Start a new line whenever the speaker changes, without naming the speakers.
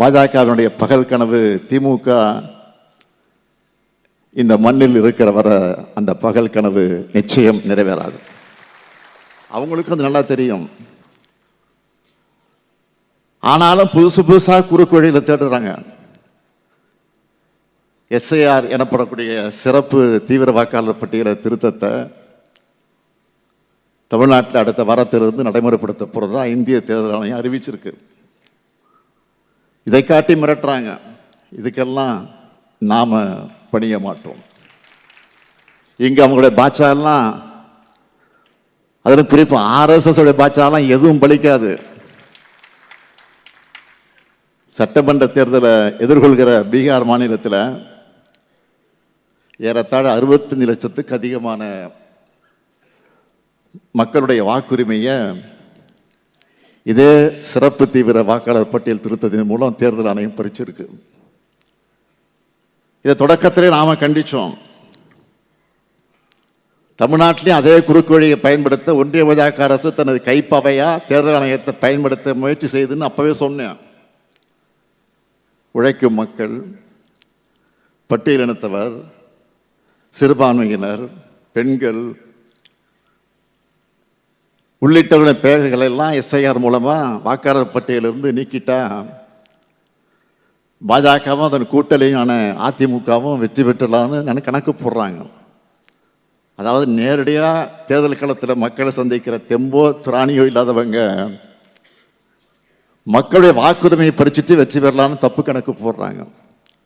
பாஜகவினுடைய பகல் கனவு திமுக இந்த மண்ணில் இருக்கிற வர அந்த பகல் கனவு நிச்சயம் நிறைவேறாது. அவங்களுக்கும் அது நல்லா தெரியும். ஆனாலும் புதுசு புதுசாக குறுக்கு வழியில் தேடுறாங்க. எஸ்ஐஆர் எனப்படக்கூடிய சிறப்பு தீவிர வாக்காளர் பட்டியல திருத்தத்தை தமிழ்நாட்டில் அடுத்த வாரத்திலிருந்து நடைமுறைப்படுத்த போகிறதா இந்திய தேர்தல் ஆணையம் அறிவிச்சிருக்கு. இதை காட்டி மிரட்டுறாங்க. இதுக்கெல்லாம் நாம் பணிய மாட்டோம். இங்கே அவங்களுடைய பாட்சாலாம் அதில் குறிப்பாக ஆர்எஸ்எஸ் உடைய பாட்சாலாம் எதுவும் பலிக்காது. சட்டமன்ற தேர்தலை எதிர்கொள்கிற பீகார் மாநிலத்தில் ஏறத்தாழ அறுபத்தஞ்சு லட்சத்துக்கு அதிகமான மக்களுடைய வாக்குரிமையை இதே சிறப்பு தீவிர வாக்காளர் பட்டியல் திருத்தத்தின் மூலம் தேர்தல் ஆணையம் பறிச்சிருக்கு. இதை தொடக்கத்திலே நாம் கண்டித்தோம் தமிழ்நாட்டிலையும் அதே குறுக்கு வழியை பயன்படுத்த ஒன்றிய பாஜக அரசு தனது கைப்பவையா தேர்தல் ஆணையத்தை பயன்படுத்த முயற்சி செய்துன்னு அப்போவே சொன்னேன். உழைக்கும் மக்கள் பட்டியலினத்தவர் சிறுபான்மையினர் பெண்கள் உள்ளிட்டவருடைய பெயர்களெல்லாம் எஸ்ஐஆர் மூலமாக வாக்காளர் பட்டியலிருந்து நீக்கிட்டா பாஜகவும் அதன் கூட்டலையான அதிமுகவும் வெற்றி பெற்றலாம்னு கணக்கு போடுறாங்க. அதாவது நேரடியாக தேர்தல் களத்தில் மக்களை சந்திக்கிற தெம்போ திராணியோ இல்லாதவங்க மக்களுடைய வாக்குரிமையை பறிச்சுட்டு வெற்றி பெறலான்னு தப்பு கணக்கு போடுறாங்க.